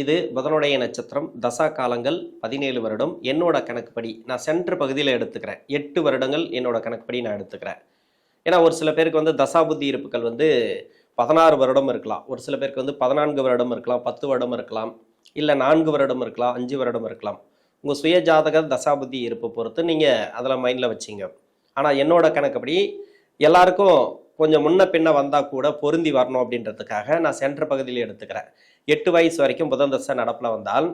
இது புதனுடைய நட்சத்திரம். தசா காலங்கள் பதினேழு வருடம். என்னோட கணக்குப்படி நான் சென்ற பகுதியில் எடுத்துக்கிறேன். எட்டு வருடங்கள் என்னோட கணக்குப்படி நான் எடுத்துக்கிறேன். ஏன்னா ஒரு சில பேருக்கு வந்து தசா புத்தி இருப்புகள் வந்து பதினாறு வருடம் இருக்கலாம். ஒரு சில பேருக்கு வந்து பதினான்கு வருடம் இருக்கலாம் பத்து வருடம் இருக்கலாம் இல்லை நான்கு வருடம் இருக்கலாம் அஞ்சு வருடம் இருக்கலாம். உங்கள் சுய ஜாதக தசாபுத்தி இருப்பை பொறுத்து நீங்கள் அதில் மைண்டில் வச்சிங்க. ஆனால் என்னோட கணக்குப்படி எல்லாருக்கும் கொஞ்சம் முன்ன பின்ன வந்தால் கூட பொருந்தி வரணும் அப்படின்றதுக்காக நான் சென்ட்ரு பகுதியில் எடுத்துக்கிறேன். எட்டு வயசு வரைக்கும் புதன் தசை நடப்பில் வந்தால்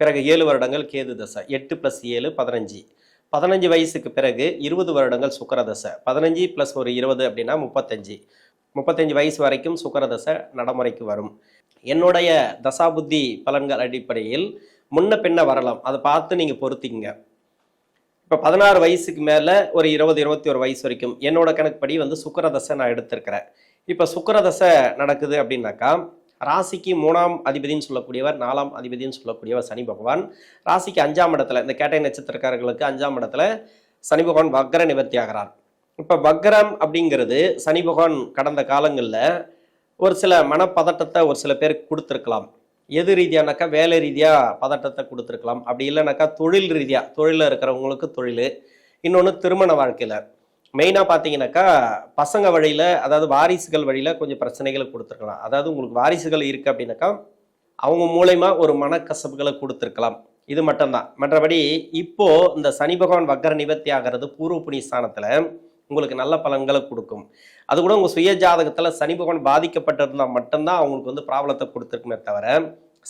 பிறகு ஏழு வருடங்கள் கேது தசை எட்டு ப்ளஸ் ஏழு பதினஞ்சு. பதினஞ்சு வயசுக்கு பிறகு இருபது வருடங்கள் சுக்கர தசை. பதினஞ்சு ப்ளஸ் ஒரு இருபது அப்படின்னா முப்பத்தஞ்சு. முப்பத்தஞ்சு வயசு வரைக்கும் சுக்கர தசை நடைமுறைக்கு வரும். என்னுடைய தசாபுத்தி பலன்கள் அடிப்படையில் முன்ன பின்ன வரலாம். அதை பார்த்து நீங்கள் பொறுத்திங்க இப்போ பதினாறு வயசுக்கு மேலே ஒரு இருபது இருபத்தி ஒரு வயசு வரைக்கும் என்னோட கணக்குப்படி வந்து சுக்கர தசை நான் எடுத்திருக்கிறேன். இப்போ சுக்கர தசை நடக்குது அப்படின்னாக்கா ராசிக்கு மூணாம் அதிபதினு சொல்லக்கூடியவர் நாலாம் அதிபதினு சொல்லக்கூடியவர் சனி பகவான். ராசிக்கு அஞ்சாம் இடத்துல இந்த கேட்டை நட்சத்திரக்காரர்களுக்கு அஞ்சாம் இடத்துல சனி பகவான் வக்ர நிவர்த்தி ஆகிறார். இப்போ வக்ரம் அப்படிங்கிறது சனி பகவான் கடந்த காலங்களில் ஒரு சில மனப்பதட்டத்தை ஒரு சில பேருக்கு கொடுத்துருக்கலாம். எது ரீதியானாக்கா வேலை ரீதியாக பதட்டத்தை கொடுத்துருக்கலாம். அப்படி இல்லைனாக்கா தொழில் ரீதியாக தொழிலில் இருக்கிறவங்களுக்கு தொழில். இன்னொன்று திருமண வாழ்க்கையில். மெயினாக பார்த்தீங்கன்னாக்கா பசங்க வழியில் அதாவது வாரிசுகள் வழியில் கொஞ்சம் பிரச்சனைகளை கொடுத்துருக்கலாம். அதாவது உங்களுக்கு வாரிசுகள் இருக்குது அப்படின்னாக்கா அவங்க மூலயமா ஒரு மனக்கசப்புகளை கொடுத்துருக்கலாம். இது மட்டும்தான். மற்றபடி இப்போது இந்த சனி பகவான் வக்கர நிவர்த்தி ஆகிறது பூர்வ புண்ணிய ஸ்தானத்தில் உங்களுக்கு நல்ல பலன்களை கொடுக்கும். அது கூட உங்கள் சுய ஜாதகத்தில் சனி பகவான் பாதிக்கப்பட்டிருந்தால் மட்டும்தான் அவங்களுக்கு வந்து ப்ராப்ளத்தை கொடுத்துருக்குமே தவிர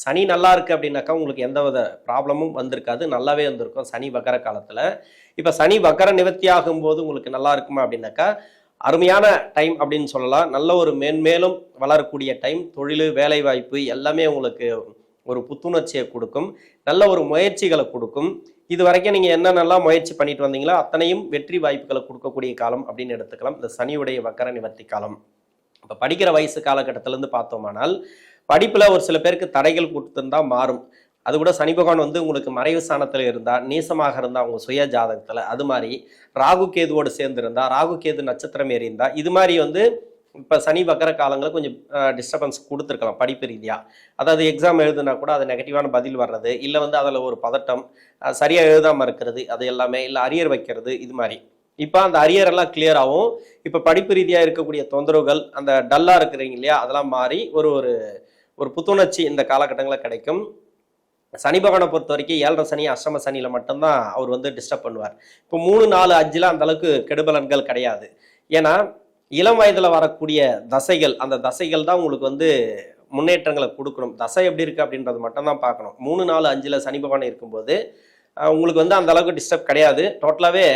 சனி நல்லா இருக்கு அப்படின்னாக்கா உங்களுக்கு எந்த வித ப்ராப்ளமும் வந்திருக்காது. நல்லாவே வந்திருக்கும் சனி வக்கர காலத்தில். இப்போ சனி வக்கர நிவர்த்தி ஆகும்போது உங்களுக்கு நல்லா இருக்குமா அப்படின்னாக்கா அருமையான டைம் அப்படின்னு சொல்லலாம். நல்ல ஒரு மேன்மேலும் வளரக்கூடிய டைம். தொழில் வேலைவாய்ப்பு எல்லாமே உங்களுக்கு ஒரு புத்துணர்ச்சியை கொடுக்கும். நல்ல ஒரு முயற்சிகளை கொடுக்கும். இது வரைக்கும் நீங்கள் என்னென்னலாம் முயற்சி பண்ணிட்டு வந்தீங்களோ அத்தனையும் வெற்றி வாய்ப்புகளை கொடுக்கக்கூடிய காலம் அப்படின்னு எடுத்துக்கலாம். இந்த சனியுடைய வக்கர நிவர்த்தி காலம். இப்போ படிக்கிற வயசு காலகட்டத்திலேருந்து பார்த்தோமானால் படிப்பில் ஒரு சில பேருக்கு தடைகள் கொடுத்துருந்தா மாறும். அது கூட சனி பகவான் வந்து உங்களுக்கு மறைவு ஸ்தானத்தில் இருந்தால் நீசமாக இருந்தால் உங்கள் சுய ஜாதகத்தில் அது மாதிரி ராகு கேதுவோடு சேர்ந்து இருந்தால் ராகு கேது நட்சத்திரம் ஏறி இருந்தால் இது மாதிரி வந்து இப்போ சனி வக்கர காலங்களில் கொஞ்சம் டிஸ்டர்பன்ஸ் கொடுத்துருக்கலாம் படிப்பு ரீதியாக அதாவது எக்ஸாம் எழுதுனா கூட அது நெகட்டிவான பதில் வர்றது இல்லை வந்து அதில் ஒரு பதட்டம் சரியாக எழுதாமல் இருக்கிறது அது எல்லாமே இல்லை அரியர் வைக்கிறது இது மாதிரி. இப்போ அந்த அரியர் எல்லாம் clear ஆகும். இப்போ படிப்பு ரீதியாக இருக்கக்கூடிய தொந்தரவுகள் அந்த டல்லாக இருக்கிறீங்க இல்லையா அதெல்லாம் மாறி ஒரு ஒரு ஒரு புத்துணர்ச்சி இந்த காலகட்டங்களில் கிடைக்கும். சனி பகவானை பொறுத்த வரைக்கும் ஏழரை சனி அஷ்டம சனியில் மட்டும்தான் அவர் வந்து டிஸ்டர்ப் பண்ணுவார். இப்போ மூணு நாலு அஞ்சில் அந்த அளவுக்கு கெடுபலன்கள் கிடையாது. ஏன்னா இளம் வயதில் வரக்கூடிய தசைகள் அந்த தசைகள் தான் உங்களுக்கு வந்து முன்னேற்றங்களை கொடுக்கணும். தசை எப்படி இருக்குது அப்படின்றது மட்டும்தான் பார்க்கணும். மூணு நாலு அஞ்சில் சனி பகவான் இருக்கும்போது உங்களுக்கு வந்து அந்த அளவுக்கு டிஸ்டர்ப் கிடையாது. டோட்டலாகவே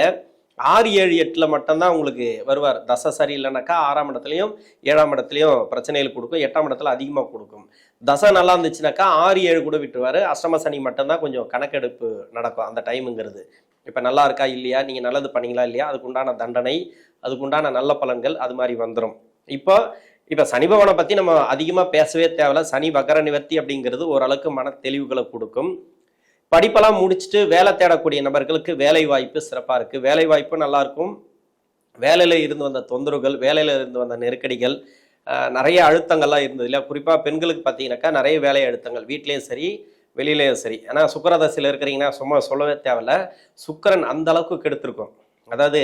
ஆறு ஏழு எட்டில் மட்டும்தான் உங்களுக்கு வருவார். தசை சரி இல்லைனாக்கா ஆறாம் இடத்துலையும் ஏழாம் இடத்துலையும் பிரச்சனைகள் கொடுக்கும். எட்டாம் இடத்துல அதிகமாக கொடுக்கும். தசை நல்லா இருந்துச்சுனாக்கா ஆறு ஏழு கூட விட்டுருவார். அஷ்டம சனி மட்டும்தான் கொஞ்சம் கணக்கெடுப்பு நடக்கும் அந்த டைமுங்கிறது. இப்போ நல்லா இருக்கா இல்லையா? நீங்கள் நல்லது பண்ணீங்களா இல்லையா? அதுக்குண்டான தண்டனை அதுக்குண்டான நல்ல பலன்கள் அது மாதிரி வந்துடும் இப்போ இப்போ சனி பகவானை பற்றி நம்ம அதிகமாக பேசவே தேவையில்ல. சனி வகர நிவர்த்தி அப்படிங்கிறது ஓரளவுக்கு மன தெளிவுகளை கொடுக்கும். படிப்பெல்லாம் முடிச்சுட்டு வேலை தேடக்கூடிய நபர்களுக்கு வேலை வாய்ப்பு சிறப்பாக இருக்குது வேலை வாய்ப்பு நல்லாயிருக்கும். வேலையில் இருந்து வந்த தொந்தரவுகள் வேலையில் இருந்து வந்த நெருக்கடிகள் நிறைய அழுத்தங்கள்லாம் இருந்தது இல்லை குறிப்பாக பெண்களுக்கு பார்த்தீங்கன்னாக்கா நிறைய வேலை அழுத்தங்கள். வீட்லேயும் சரி வெளியிலேயும் சரி. ஏன்னா சுக்கரதசையில் இருக்கிறீங்கன்னா சும்மா சொல்லவே தேவையில்ல. சுக்கரன் அந்த அளவுக்கு கெடுத்திருக்கும். அதாவது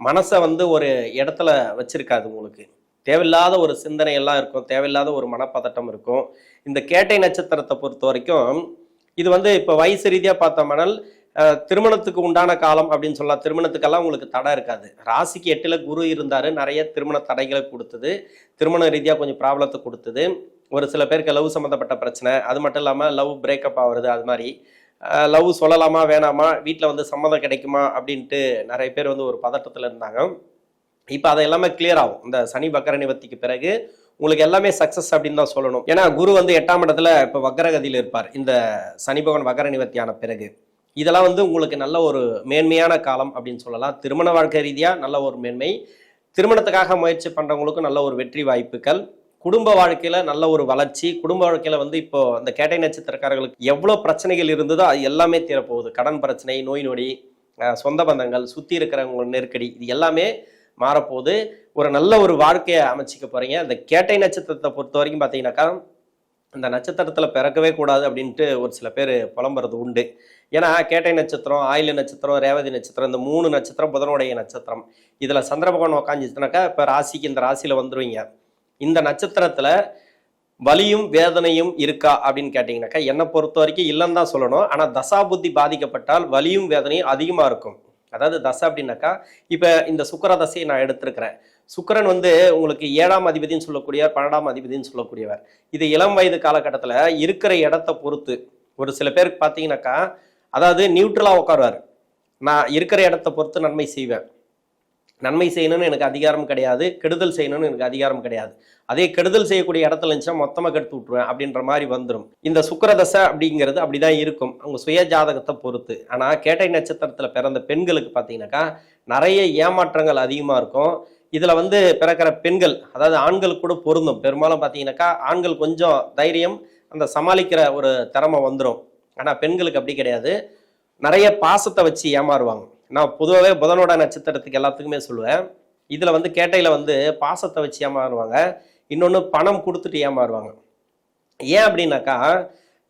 மனசை வந்து ஒரு இடத்துல வச்சிருக்காது உங்களுக்கு. தேவையில்லாத ஒரு சிந்தனை எல்லாம் இருக்கும். தேவையில்லாத ஒரு மனப்பதட்டம் இருக்கும். இந்த கேட்டை நட்சத்திரத்தை பொறுத்த வரைக்கும் இது வந்து இப்போ வயசு ரீதியாக பார்த்தோம்னால் திருமணத்துக்கு உண்டான காலம் அப்படின்னு சொல்லலாம். திருமணத்துக்கெல்லாம் உங்களுக்கு தடை இருக்காது. ராசிக்கு எட்டில் குரு இருந்தார். நிறைய திருமண தடைகளை கொடுத்தது. திருமண ரீதியாக கொஞ்சம் ப்ராப்ளத்தை கொடுத்தது. ஒரு சில பேருக்கு லவ் சம்மந்தப்பட்ட பிரச்சனை. அது மட்டும் இல்லாமல் லவ் பிரேக்கப் ஆகுறது அது மாதிரி. லவ் சொல்லலாமா வேணாமா வீட்டில் வந்து சம்மதம் கிடைக்குமா அப்படின்ட்டு நிறைய பேர் வந்து ஒரு பதட்டத்தில் இருந்தாங்க. இப்போ அதை எல்லாமே கிளியர் ஆகும். இந்த சனி வக்கர நிவர்த்திக்கு பிறகு உங்களுக்கு எல்லாமே சக்ஸஸ் அப்படின்னு தான் சொல்லணும். ஏன்னா குரு வந்து எட்டாம் இடத்துல இப்போ வக்கரகதியில் இருப்பார். இந்த சனி பகவான் வக்கர நிவர்த்தியான பிறகு. இதெல்லாம் வந்து உங்களுக்கு நல்ல ஒரு மேன்மையான காலம் அப்படின்னு சொல்லலாம். திருமண வாழ்க்கை ரீதியாக நல்ல ஒரு மேன்மை. திருமணத்துக்காக முயற்சி பண்ணுறவங்களுக்கும் நல்ல ஒரு வெற்றி வாய்ப்புகள். குடும்ப வாழ்க்கையில் நல்ல ஒரு வளர்ச்சி. குடும்ப வாழ்க்கையில் வந்து இப்போ அந்த கேட்டை நட்சத்திரக்காரர்களுக்கு எவ்வளோ பிரச்சனைகள் இருந்ததோ அது எல்லாமே தீரப்போகுது. கடன் பிரச்சனை நோய் நொடி சொந்த பந்தங்கள் சுற்றி இருக்கிறவங்க நெருக்கடி இது எல்லாமே மாறப்போகுது. ஒரு நல்ல ஒரு வாழ்க்கையை அமைச்சிக்க போறீங்க. அந்த கேட்டை நட்சத்திரத்தை பொறுத்த வரைக்கும் பார்த்தீங்கன்னாக்கா அந்த நட்சத்திரத்தில் பிறக்கவே கூடாது அப்படின்ட்டு ஒரு சில பேர் புலம்புறது உண்டு. ஏன்னா கேட்டை நட்சத்திரம் ஆயில நட்சத்திரம் ரேவதி நட்சத்திரம் இந்த மூணு நட்சத்திரம் புதனுடைய நட்சத்திரம். இதில் சந்திர பகவான் உக்காந்துச்சுனாக்கா இப்போ ராசிக்கு இந்த ராசியில் வந்துருவீங்க. இந்த நட்சத்திரத்தில் வலியும் வேதனையும் இருக்கா அப்படின்னு கேட்டிங்கனாக்கா என்னை பொறுத்த வரைக்கும் இல்லைன்னு தான் சொல்லணும். ஆனால் தசாபுத்தி பாதிக்கப்பட்டால் வலியும் வேதனையும் அதிகமாக இருக்கும். அதாவது தசை அப்படின்னாக்கா இப்போ இந்த சுக்கர தசையை நான் எடுத்திருக்கிறேன். சுக்கரன் வந்து உங்களுக்கு ஏழாம் அதிபதினு சொல்லக்கூடியவர் பன்னெண்டாம் அதிபதினு சொல்லக்கூடியவர். இது இளம் வயது காலகட்டத்தில் இருக்கிற இடத்த பொறுத்து ஒரு சில பேருக்கு பார்த்தீங்கன்னாக்கா அதாவது நியூட்ரலாக உட்காருவார். நான் இருக்கிற இடத்த பொறுத்து நன்மை செய்வேன். நன்மை செய்யணும்னு எனக்கு அதிகாரம் கிடையாது கெடுதல் செய்யணும்னு எனக்கு அதிகாரம் கிடையாது. அதே கெடுதல் செய்யக்கூடிய இடத்துல இருந்துச்சா மொத்தமாக கெடுத்து விட்டுருவேன் அப்படின்ற மாதிரி வந்துடும் இந்த சுக்கிரதசை அப்படிங்கிறது அப்படிதான் இருக்கும். அவங்க சுய ஜாதகத்தை பொறுத்து. ஆனால் கேட்டை நட்சத்திரத்தில் பிறந்த பெண்களுக்கு பார்த்தீங்கன்னாக்கா நிறைய ஏமாற்றங்கள் அதிகமாக இருக்கும். இதில் வந்து பிறக்கிற பெண்கள் அதாவது ஆண்கள் கூட பொருந்தும். பெரும்பாலும் பார்த்தீங்கன்னாக்கா ஆண்கள் கொஞ்சம் தைரியம் அந்த சமாளிக்கிற ஒரு திறமை வந்துடும் ஆனால் பெண்களுக்கு அப்படி கிடையாது. நிறைய பாசத்தை வச்சு ஏமாறுவாங்க. நான் பொதுவாகவே புதனோட நட்சத்திரத்துக்கு எல்லாத்துக்குமே சொல்லுவேன். இதில் வந்து கேட்டையில் வந்து பாசத்தை வச்சு ஏமாறுவாங்க. இன்னொன்று பணம் கொடுத்துட்டு ஏமாறுவாங்க. ஏன் அப்படின்னாக்கா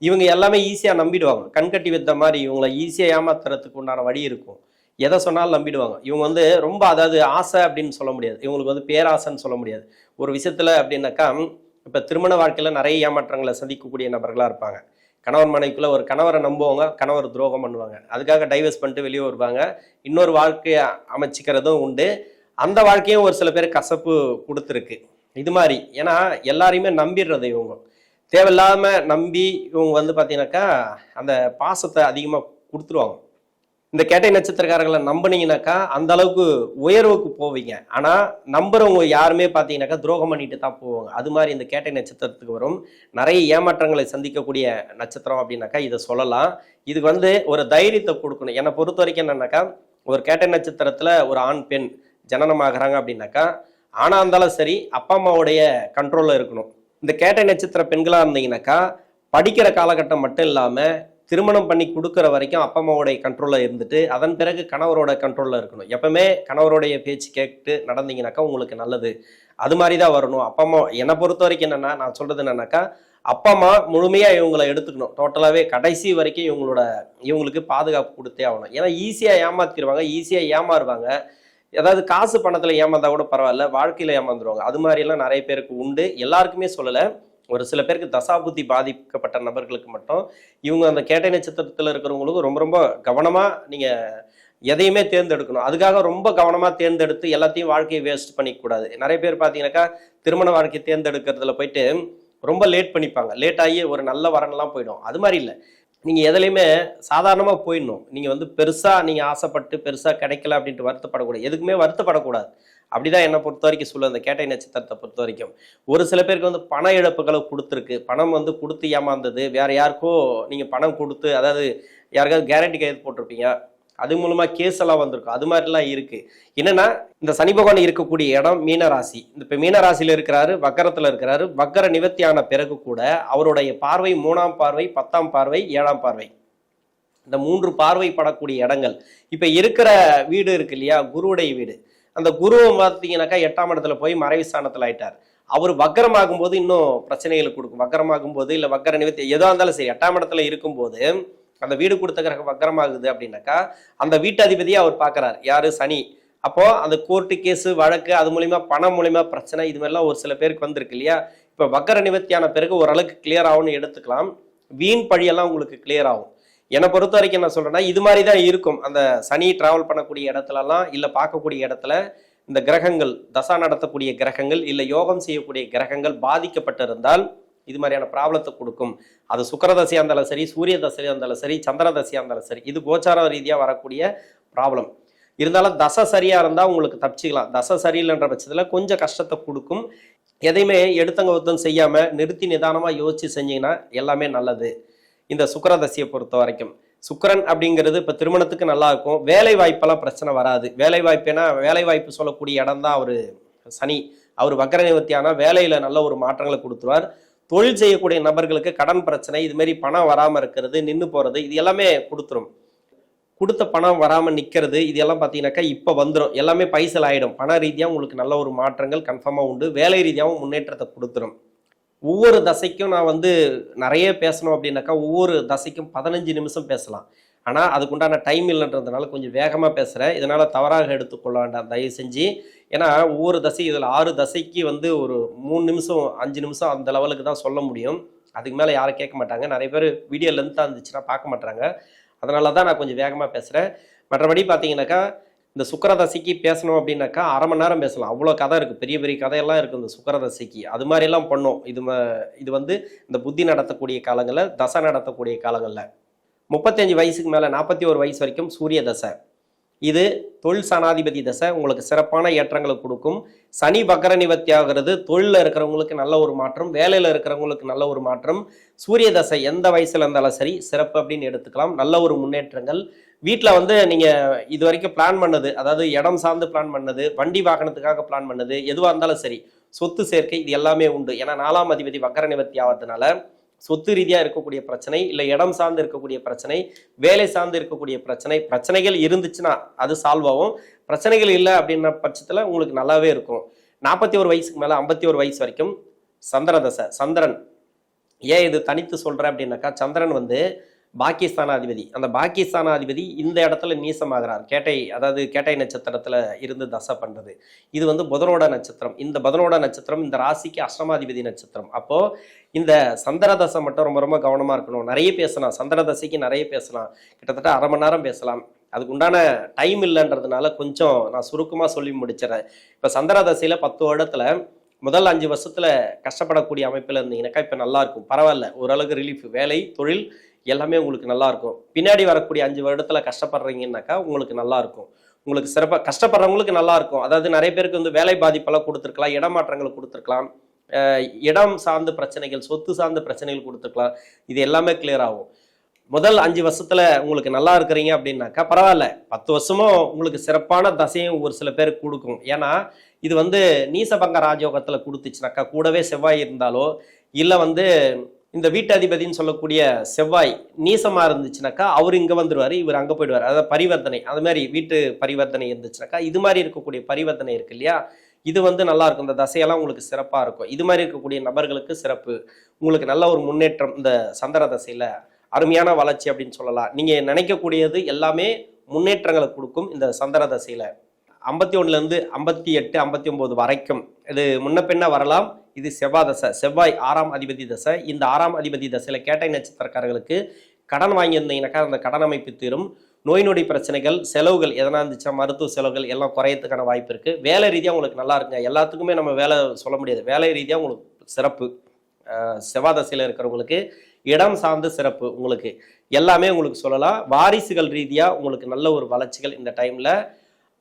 இவங்க எல்லாமே ஈஸியாக நம்பிடுவாங்க. கண்கட்டி வித்த மாதிரி இவங்களை ஈஸியாக ஏமாத்துறதுக்கு உண்டான வழி இருக்கும். எதை சொன்னாலும் நம்பிடுவாங்க. இவங்க வந்து ரொம்ப அதாவது ஆசை அப்படின்னு சொல்ல முடியாது. இவங்களுக்கு வந்து பேராசைன்னு சொல்ல முடியாது. ஒரு விஷயத்தில் அப்படின்னாக்கா இப்போ திருமண வாழ்க்கையில் நிறைய ஏமாற்றங்களை சந்திக்கக்கூடிய நபர்களாக இருப்பாங்க. கணவன் மனைவிக்குள்ள ஒரு கணவரை நம்புவாங்க கணவர் துரோகம் பண்ணுவாங்க. அதுக்காக டைவர்ஸ் பண்ணிட்டு வெளியே வருவாங்க. இன்னொரு வாழ்க்கையை அமைச்சிக்கிறதும் உண்டு. அந்த வாழ்க்கையும் ஒரு சில பேர் கசப்பு கொடுத்துருக்கு. இது மாதிரி. ஏன்னா எல்லாரையுமே நம்பிடுறது இவங்க. தேவையில்லாமல் நம்பி இவங்க வந்து பார்த்தீங்கன்னாக்கா அந்த பாசத்தை அதிகமாக கொடுத்துருவாங்க. இந்த கேட்டை நட்சத்திரக்காரர்களை நம்புனீங்கனாக்கா அந்த அளவுக்கு உயர்வுக்கு போவீங்க. ஆனா நம்புறவங்க யாருமே பார்த்தீங்கன்னாக்கா துரோகம் பண்ணிட்டு தான் போவாங்க. அது மாதிரி இந்த கேட்டை நட்சத்திரத்துக்கு வரும். நிறைய ஏமாற்றங்களை சந்திக்கக்கூடிய நட்சத்திரம் அப்படின்னாக்கா இதை சொல்லலாம். இதுக்கு வந்து ஒரு தைரியத்தை கொடுக்கணும். என்னை பொறுத்த வரைக்கும் என்னன்னாக்கா ஒரு கேட்டை நட்சத்திரத்துல ஒரு ஆண் பெண் ஜனனமாகறாங்க அப்படின்னாக்கா ஆனா இருந்தாலும் சரி அப்பா அம்மாவுடைய கண்ட்ரோல்ல இருக்கணும். இந்த கேட்டை நட்சத்திர பெண்களா இருந்தீங்கன்னாக்கா படிக்கிற காலகட்டம் மட்டும் இல்லாமல் திருமணம் பண்ணி கொடுக்குற வரைக்கும் அப்பா அம்மாவோடைய கண்ட்ரோலில் இருந்துட்டு அதன் பிறகு கணவரோட கண்ட்ரோலில் இருக்கணும். எப்பவுமே கணவருடைய பேச்சு கேட்டு நடந்தீங்கன்னாக்கா உங்களுக்கு நல்லது. அது மாதிரி தான் வரணும். அப்பா அம்மா என்னை பொறுத்த வரைக்கும் என்னன்னா நான் சொல்றது என்னன்னாக்கா அப்பா அம்மா முழுமையாக இவங்களை எடுத்துக்கணும். டோட்டலாகவே கடைசி வரைக்கும் இவங்களோட இவங்களுக்கு பாதுகாப்பு கொடுத்தே ஆகணும். ஏன்னா ஈஸியாக ஏமாத்திடுவாங்க ஈஸியாக ஏமாறுவாங்க. ஏதாவது காசு பணத்தில் ஏமாந்தா கூட பரவாயில்ல வாழ்க்கையில் ஏமாந்துருவாங்க. அது மாதிரிலாம் நிறைய பேருக்கு உண்டு. எல்லாருக்குமே சொல்லலை. ஒரு சில பேருக்கு தசாபுத்தி பாதிக்கப்பட்ட நபர்களுக்கு மட்டும் இவங்க அந்த கேட்டை நட்சத்திரத்தில் இருக்கிறவங்களுக்கு ரொம்ப ரொம்ப கவனமாக நீங்கள் எதையுமே தேர்ந்தெடுக்கணும். அதுக்காக ரொம்ப கவனமாக தேர்ந்தெடுத்து எல்லாத்தையும் வாழ்க்கையை வேஸ்ட் பண்ணிக்கூடாது. நிறைய பேர் பார்த்தீங்கன்னாக்கா திருமண வாழ்க்கையை தேர்ந்தெடுக்கிறதுல போயிட்டு ரொம்ப லேட் பண்ணிப்பாங்க. லேட் ஆகி ஒரு நல்ல வரன்லாம் போயிடும். அது மாதிரி இல்லை. நீங்கள் எதுலையுமே சாதாரணமாக போயிடணும். நீங்கள் வந்து பெருசாக நீங்கள் ஆசைப்பட்டு பெருசாக கிடைக்கல அப்படின்ட்டு வருத்தப்படக்கூடாது. எதுக்குமே வருத்தப்படக்கூடாது. அப்படிதான் என்னை பொறுத்த வரைக்கும் சொல்ல அந்த கேட்டை நட்சத்திரத்தை பொறுத்த வரைக்கும். ஒரு சில பேருக்கு வந்து பண இழப்புகளை கொடுத்துருக்கு. பணம் வந்து கொடுத்து ஏமாந்தது. வேற யாருக்கோ நீங்கள் பணம் கொடுத்து அதாவது யாருக்காவது கேரண்டி கைது போட்டிருப்பீங்க. அது மூலமா கேஸ் எல்லாம் வந்திருக்கும். அது மாதிரிலாம் இருக்கு. என்னன்னா இந்த சனி பகவான் இருக்கக்கூடிய இடம் மீனராசி. இந்த இப்போ மீனராசியில் இருக்கிறாரு வக்கரத்தில் இருக்கிறாரு. வக்கர நிவர்த்தியான பிறகு கூட அவருடைய பார்வை மூணாம் பார்வை பத்தாம் பார்வை ஏழாம் பார்வை. இந்த மூன்று பார்வை படக்கூடிய இடங்கள். இப்போ இருக்கிற வீடு இருக்கு இல்லையா? குருவுடைய வீடு. அந்த குருவை பார்த்தீங்கன்னாக்கா எட்டாம் இடத்துல போய் மறைவு ஸ்தானத்தில் ஆயிட்டார். அவர் வக்கரமாகும் போது இன்னும் பிரச்சனைகளை கொடுக்கும். வக்கரமாகும் போது இல்லை வக்கர நிவர்த்தி எதோ இருந்தாலும் சரி எட்டாம் இடத்துல இருக்கும்போது அந்த வீடு கொடுத்த கிரகம் வக்கரமாகுது அப்படின்னாக்கா அந்த வீட்டு அதிபதியை அவர் பார்க்குறாரு. யாரு? சனி. அப்போ அந்த கோர்ட்டு கேஸு வழக்கு அது மூலிமா பணம் மூலிமா பிரச்சனை இது மாதிரிலாம் ஒரு சில பேருக்கு வந்திருக்கு இல்லையா? இப்போ வக்கர நிவர்த்தியான பிறகு ஓரளவுக்கு கிளியர் ஆகும்னு எடுத்துக்கலாம். வீண் பழியெல்லாம் உங்களுக்கு கிளியர் ஆகும். என்னை பொறுத்த வரைக்கும் என்ன சொல்றேன்னா இது மாதிரி தான் இருக்கும். அந்த சனி டிராவல் பண்ணக்கூடிய இடத்துலலாம் இல்லை பார்க்கக்கூடிய இடத்துல இந்த கிரகங்கள் தசா நடத்தக்கூடிய கிரகங்கள் இல்லை யோகம் செய்யக்கூடிய கிரகங்கள் பாதிக்கப்பட்டிருந்தால் இது மாதிரியான ப்ராப்ளத்தை கொடுக்கும். அது சுக்கர தசையாக இருந்தாலும் சரி சூரிய தசையாக இருந்தாலும் சரி சந்திர தசையாக இருந்தாலும் சரி இது கோச்சார ரீதியாக வரக்கூடிய ப்ராப்ளம் இருந்தாலும் தசை சரியாக இருந்தால் உங்களுக்கு தப்பிச்சிக்கலாம். தசை சரியில்லைன்ற பட்சத்தில் கொஞ்சம் கஷ்டத்தை கொடுக்கும். எதையுமே எடுத்தங்க ஒருத்தம் செய்யாமல் நிறுத்தி நிதானமாக யோசித்து செஞ்சிங்கன்னா எல்லாமே நல்லது. இந்த சுக்கரதசையை பொறுத்த வரைக்கும். சுக்கரன் அப்படிங்கிறது இப்போ திருமணத்துக்கு நல்லா இருக்கும். வேலை வாய்ப்பெல்லாம் பிரச்சனை வராது. வேலை வாய்ப்புனா வேலை வாய்ப்பு சொல்லக்கூடிய இடம் தான் அவர் சனி. அவர் வக்கர நிவர்த்தியானா வேலையில நல்ல ஒரு மாற்றங்களை கொடுத்துருவார். தொழில் செய்யக்கூடிய நபர்களுக்கு கடன் பிரச்சனை இது மாதிரி பணம் வராமல் இருக்கிறது நின்று போகிறது இது எல்லாமே கொடுத்துரும். கொடுத்த பணம் வராமல் நிற்கிறது இது எல்லாம் பார்த்தீங்கன்னாக்கா இப்போ வந்துடும் எல்லாமே பைசல் ஆகிடும் பண ரீதியாக உங்களுக்கு நல்ல ஒரு மாற்றங்கள் கன்ஃபார்மாக உண்டு. வேலை ரீதியாகவும் முன்னேற்றத்தை கொடுத்துரும். ஒவ்வொரு தசைக்கும் நான் வந்து நிறைய பேசணும் அப்படின்னாக்கா ஒவ்வொரு தசைக்கும் பதினஞ்சு நிமிஷம் பேசலாம். ஆனால் அதுக்குண்டான டைம் இல்லைன்றதுனால கொஞ்சம் வேகமாக பேசுகிறேன் இதனால் தவறாக எடுத்துக்கொள்ள வேண்டாம் தயவு செஞ்சு. ஏன்னா ஒவ்வொரு தசை இதில் ஆறு தசைக்கு வந்து ஒரு மூணு நிமிஷம் அஞ்சு நிமிஷம் அந்த லெவலுக்கு தான் சொல்ல முடியும். அதுக்கு மேலே யாரும் கேட்க மாட்டாங்க. நிறைய பேர் வீடியோ லென்த்தாக இருந்துச்சுன்னா பார்க்க மாட்டாங்க அதனால தான் நான் கொஞ்சம் வேகமாக பேசுகிறேன் மற்றபடி பார்த்தீங்கன்னாக்கா இந்த சுக்கரதசைக்கு பேசணும் அப்படின்னாக்கா அரை மணி நேரம் பேசலாம். அவ்வளோ கதை இருக்குது பெரிய பெரிய கதையெல்லாம் இருக்குது இந்த சுக்கரதசைக்கு. அது மாதிரிலாம் பண்ணோம். இது ம- இது வந்து இந்த புத்தி நடத்தக்கூடிய காலங்களில் தசை நடத்தக்கூடிய காலங்களில். முப்பத்தஞ்சு வயசுக்கு மேலே நாற்பத்தி ஒரு வயசு வரைக்கும் சூரிய தசை. இது தொழில் சனாதிபதி தசை உங்களுக்கு சிறப்பான ஏற்றங்களை கொடுக்கும். சனி வக்கர நிவர்த்தி ஆகிறது தொழிலில் இருக்கிறவங்களுக்கு நல்ல ஒரு மாற்றம் வேலையில் இருக்கிறவங்களுக்கு நல்ல ஒரு மாற்றம். சூரிய தசை எந்த வயசில் இருந்தாலும் சரி சிறப்பு அப்படின்னு எடுத்துக்கலாம். நல்ல ஒரு முன்னேற்றங்கள். வீட்டில் வந்து நீங்கள் இது வரைக்கும் பிளான் பண்ணது அதாவது இடம் சார்ந்து பிளான் பண்ணது வண்டி வாகனத்துக்காக பிளான் பண்ணது எதுவாக இருந்தாலும் சரி சொத்து சேர்க்கை இது எல்லாமே உண்டு. ஏன்னா நாலாம் அதிபதி வக்கர நிவர்த்தி ஆகிறதுனால சொத்து ரீதியாக இருக்கக்கூடிய பிரச்சனை இல்லை இடம் சார்ந்து இருக்கக்கூடிய பிரச்சனை வேலை சார்ந்து இருக்கக்கூடிய பிரச்சனை பிரச்சனைகள் இருந்துச்சுன்னா அது சால்வ் ஆகும். பிரச்சனைகள் இல்லை அப்படின்ற பட்சத்தில் உங்களுக்கு நல்லாவே இருக்கும். நாற்பத்தி ஒரு வயசுக்கு மேலே ஐம்பத்தி ஒரு வயசு வரைக்கும் சந்திர தசை சந்திரன். ஏன் இது தனித்து சொல்கிறேன் அப்படின்னாக்கா சந்திரன் வந்து பாகிஸ்தானாதிபதி அந்த பாகிஸ்தானாதிபதி இந்த இடத்துல நீசமாகிறார். கேட்டை அதாவது கேட்டை நட்சத்திரத்தில் இருந்து தசை பண்ணுறது இது வந்து புதனோட நட்சத்திரம். இந்த புதனோட நட்சத்திரம் இந்த ராசிக்கு அஷ்டமாதிபதி நட்சத்திரம். அப்போது இந்த சந்திர தசை மட்டும் ரொம்ப ரொம்ப கவனமாக இருக்கணும். நிறைய பேசலாம். சந்திர தசைக்கு நிறைய பேசலாம். கிட்டத்தட்ட அரை மணி நேரம் பேசலாம். அதுக்கு உண்டான டைம் இல்லைன்றதுனால கொஞ்சம் நான் சுருக்கமாக சொல்லி முடிச்சிடறேன். இப்போ சந்திர தசையில் பத்து வருடத்தில் முதல் அஞ்சு வருஷத்தில் கஷ்டப்படக்கூடிய அமைப்பில் இருந்தீங்கன்னாக்கா இப்போ நல்லாயிருக்கும் பரவாயில்ல. ஓரளவுக்கு ரிலீஃப் வேலை தொழில் எல்லாமே உங்களுக்கு நல்லாயிருக்கும் பின்னாடி வரக்கூடிய அஞ்சு வருடத்தில் கஷ்டப்படுறீங்கன்னாக்கா உங்களுக்கு நல்லாயிருக்கும் உங்களுக்கு சிறப்பாக கஷ்டப்படுறவங்களுக்கு நல்லாயிருக்கும் அதாவது நிறைய பேருக்கு வந்து வேலை பாதிப்பெல்லாம் கொடுத்துருக்கலாம். இடமாற்றங்கள் கொடுத்துருக்கலாம். இடம் சார்ந்த பிரச்சனைகள் சொத்து சார்ந்த பிரச்சனைகள் கொடுத்துக்கலாம். இது எல்லாமே கிளியர் ஆகும். முதல் அஞ்சு வருஷத்துல உங்களுக்கு நல்லா இருக்கிறீங்க அப்படின்னாக்கா பரவாயில்ல. பத்து வருஷமும் உங்களுக்கு சிறப்பான தசையும் ஒரு சில பேருக்கு கொடுக்கும். ஏன்னா இது வந்து நீசபங்க ராஜயோகத்துல கொடுத்துச்சுனாக்கா கூடவே செவ்வாய் இருந்தாலோ இல்லை வந்து இந்த வீட்டு அதிபதின்னு சொல்லக்கூடிய செவ்வாய் நீசமா இருந்துச்சுனாக்கா அவர் இங்க வந்துருவாரு இவர் அங்க போயிடுவார். அதாவது பரிவர்த்தனை அது மாதிரி வீட்டு பரிவர்த்தனை இருந்துச்சுனாக்கா இது மாதிரி இருக்கக்கூடிய பரிவர்த்தனை இருக்கு இல்லையா? இது வந்து நல்லா இருக்கும். இந்த தசையெல்லாம் உங்களுக்கு சிறப்பாக இருக்கும். இது மாதிரி இருக்கக்கூடிய நபர்களுக்கு சிறப்பு. உங்களுக்கு நல்ல ஒரு முன்னேற்றம் இந்த சந்திர தசையில். அருமையான வளர்ச்சி அப்படின்னு சொல்லலாம். நீங்கள் நினைக்கக்கூடியது எல்லாமே முன்னேற்றங்களை கொடுக்கும் இந்த சந்திர தசையில். ஐம்பத்தி ஒன்றுலேருந்து ஐம்பத்தி எட்டு ஐம்பத்தி ஒம்பது வரைக்கும். இது முன்ன பின்ன வரலாம். இது செவ்வாய் தசை. செவ்வாய் ஆறாம் அதிபதி தசை. இந்த ஆறாம் அதிபதி தசையில் கேட்டை நட்சத்திரக்காரர்களுக்கு கடன் வாங்கியிருந்தீங்கன்னாக்கா அந்த கடன் அமைப்பு தீரும். நோய் நொடி பிரச்சனைகள் செலவுகள் எதனா இருந்துச்சா மருத்துவ செலவுகள் எல்லாம் குறையத்துக்கான வாய்ப்பு இருக்கு. வேலை ரீதியாக உங்களுக்கு நல்லா இருக்குங்க. எல்லாத்துக்குமே நம்ம வேலை சொல்ல முடியாது. வேலை ரீதியாக உங்களுக்கு சிறப்பு. செவ்வாதசையில் செவ்வாய் தசையில் இருக்கிறவங்களுக்கு இடம் சார்ந்த சிறப்பு உங்களுக்கு. எல்லாமே உங்களுக்கு சொல்லலாம். வாரிசுகள் ரீதியாக உங்களுக்கு நல்ல ஒரு வளர்ச்சிகள் இந்த டைமில்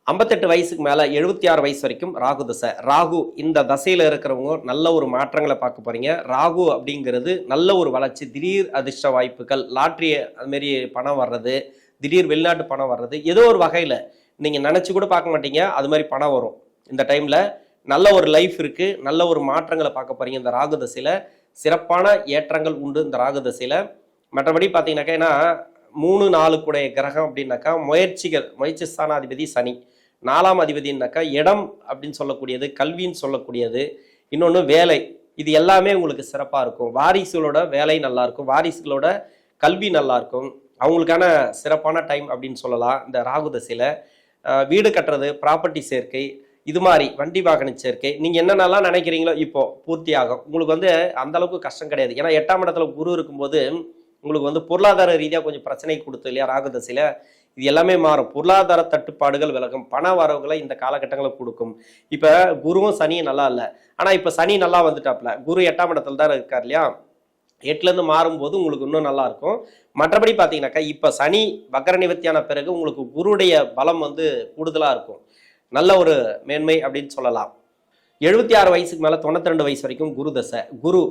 ஐம்பத்தெட்டு வயசுக்கு மேலே எழுபத்தி ஆறு வயசு வரைக்கும் ராகு தசை. ராகு இந்த தசையில் இருக்கிறவங்க நல்ல ஒரு மாற்றங்களை பார்க்க போகிறீங்க ராகு அப்படிங்கிறது நல்ல ஒரு வளர்ச்சி திடீர் அதிர்ஷ்ட வாய்ப்புகள் லாட்ரி அதுமாரி பணம் வர்றது திடீர் வெளிநாட்டு பணம் வர்றது ஏதோ ஒரு வகையில் நீங்கள் நினச்சி கூட பார்க்க மாட்டீங்க. அது மாதிரி பணம் வரும். இந்த டைமில் நல்ல ஒரு லைஃப் இருக்குது நல்ல ஒரு மாற்றங்களை பார்க்க போகிறீங்க இந்த ராகு தசையில். சிறப்பான ஏற்றங்கள் உண்டு இந்த ராகு தசையில். மற்றபடி பார்த்தீங்கன்னாக்கா ஏன்னா மூணு நாலு கூடைய கிரகம் அப்படின்னாக்கா முயற்சிகள் முயற்சி ஸ்தானாதிபதி சனி. நாலாம் அதிபதினாக்கா இடம் அப்படின்னு சொல்லக்கூடியது கல்வின்னு சொல்லக்கூடியது. இன்னொன்று வேலை. இது எல்லாமே உங்களுக்கு சிறப்பாக இருக்கும். வாரிசுகளோட வேலை நல்லாயிருக்கும் வாரிசுகளோட கல்வி நல்லாயிருக்கும் அவங்களுக்கான சிறப்பான டைம் அப்படின்னு சொல்லலாம். இந்த ராகு தசையில் வீடு கட்டுறது ப்ராப்பர்ட்டி சேர்க்கை இது மாதிரி வண்டி வாகன சேர்க்கை நீங்கள் என்னென்னலாம் நினைக்கிறீங்களோ இப்போ பூர்த்தி ஆகும் உங்களுக்கு வந்து அந்த அளவுக்கு கஷ்டம் கிடையாது. ஏன்னா எட்டாம் இடத்துல குரு இருக்கும்போது உங்களுக்கு வந்து பொருளாதார ரீதியாக கொஞ்சம் பிரச்சனை கொடுத்து இல்லையா ராகு தசையில்? இது எல்லாமே மாறும். பொருளாதார தட்டுப்பாடுகள் விலகும். பண வரவுகளை இந்த காலகட்டங்களில் கொடுக்கும். இப்போ குருவும் சனியும் நல்லா இல்லை. ஆனால் இப்போ சனி நல்லா வந்துட்டாப்ல குரு எட்டாம் இடத்துல தான் இருக்கார் இல்லையா? எட்டுலேருந்து மாறும்போது உங்களுக்கு இன்னும் நல்லா இருக்கும். மற்றபடி பார்த்தீங்கன்னாக்கா இப்போ சனி வக்கர நிவர்த்தியான பிறகு உங்களுக்கு குருடைய பலம் வந்து கூடுதலாக இருக்கும். நல்ல ஒரு மேன்மை அப்படின்னு சொல்லலாம். எழுபத்தி ஆறு வயசுக்கு மேலே தொண்ணூத்தி ரெண்டு வயசு வரைக்கும் குரு தசை. குரு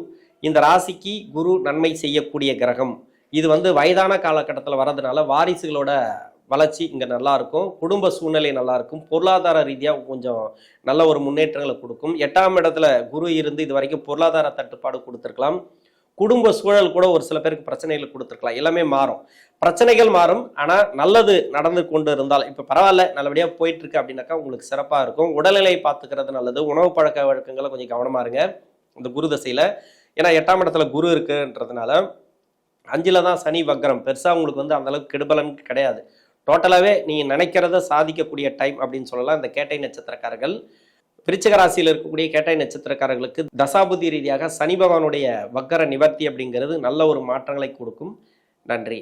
இந்த ராசிக்கு குரு நன்மை செய்யக்கூடிய கிரகம். இது வந்து வயதான காலகட்டத்தில் வர்றதுனால வாரிசுகளோட வளர்ச்சி இங்கே நல்லாயிருக்கும் குடும்ப சூழ்நிலை நல்லாயிருக்கும் பொருளாதார ரீதியாக கொஞ்சம் நல்ல ஒரு முன்னேற்றங்களை கொடுக்கும். எட்டாம் இடத்துல குரு இருந்து இது வரைக்கும் பொருளாதார தட்டுப்பாடு கொடுத்துருக்கலாம். குடும்ப சூழல் கூட ஒரு சில பேருக்கு பிரச்சனைகள் கொடுத்துருக்கலாம். எல்லாமே மாறும். பிரச்சனைகள் மாறும். ஆனால் நல்லது நடந்து கொண்டு இருந்தால் இப்போ பரவாயில்ல நல்லபடியாக போயிட்டு இருக்கு அப்படின்னாக்கா உங்களுக்கு சிறப்பாக இருக்கும். உடல்நிலை பார்த்துக்கிறது நல்லது. உணவு பழக்க வழக்கங்களை கொஞ்சம் கவனமாக இருங்க. இந்த குரு தசையில் ஏன்னா எட்டாம் இடத்துல குரு இருக்குன்றதுனால அஞ்சில் தான் சனி வக்ரம். பெருசாக உங்களுக்கு வந்து அந்த அளவுக்கு கெடுபலன் கிடையாது. டோட்டலாகவே நீங்கள் நினைக்கிறத சாதிக்கக்கூடிய டைம் அப்படின்னு சொல்லலாம். இந்த கேட்டை நட்சத்திரக்காரர்கள் விருச்சிக ராசியில் இருக்கக்கூடிய கேட்டை நட்சத்திரக்காரர்களுக்கு தசாபுதி ரீதியாக சனி பகவானுடைய வக்கர நிவர்த்தி அப்படிங்கிறது நல்ல ஒரு மாற்றங்களை கொடுக்கும். நன்றி.